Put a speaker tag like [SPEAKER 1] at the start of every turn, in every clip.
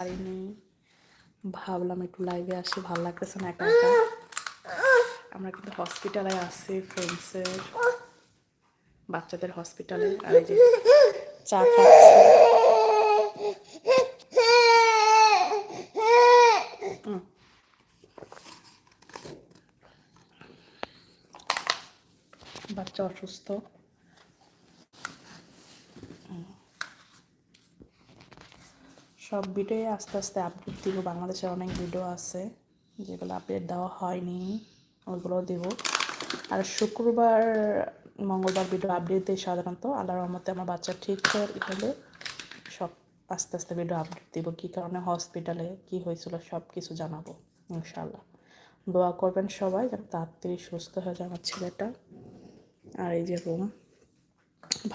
[SPEAKER 1] পারিনি। ভাবলাম একটু লাইভে আসি, ভালো লাগতেছে না একা একা। আমরা কিন্তু হসপিটালে আছি ফ্রেন্ডসের বাচ্চাদের হসপিটালে আর এই যে চা খাচ্ছি। বাচ্চা অসুস্থ। সব ভিডিও আস্তে আস্তে আপডেট দিব। বাংলাদেশে অনেক ভিডিও আছে, যেগুলো আপডেট দেওয়া হয়নি ওইগুলো দিব। আর শুক্রবার, মঙ্গলবার ভিডিও আপডেট দিই সাধারণত। আল্লাহর রহমতে আমার বাচ্চা ঠিক হলে সব আস্তে আস্তে ভিডিও আপডেট দিব। কী কারণে হসপিটালে কী হয়েছিল সব কিছু জানাব ইনশাল্লাহ দোয়া করবেন সবাই যেন তাড়াতাড়ি সুস্থ হয়ে যায় আমার ছেলেটা। আর এই যে রুম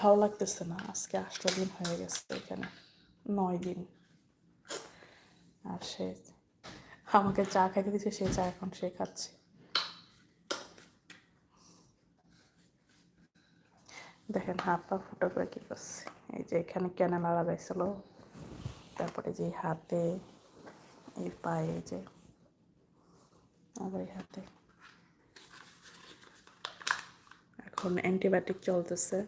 [SPEAKER 1] ভালো লাগতেছে না, আজকে আটটা দিন হয়ে গেছে এখানে, নয় দিন। আর সে আমাকে চা খাইতে দিচ্ছে সে চা এখন সে খাচ্ছে। দেখেন হাত পা ফুটো করে কি করছে। এই যে এখানে ক্যানেলা লাগাইছিল তারপরে যে হাতে, এই পায়ে এই যে, আবার এই হাতে। এখন অ্যান্টিবায়োটিক চলতেছে।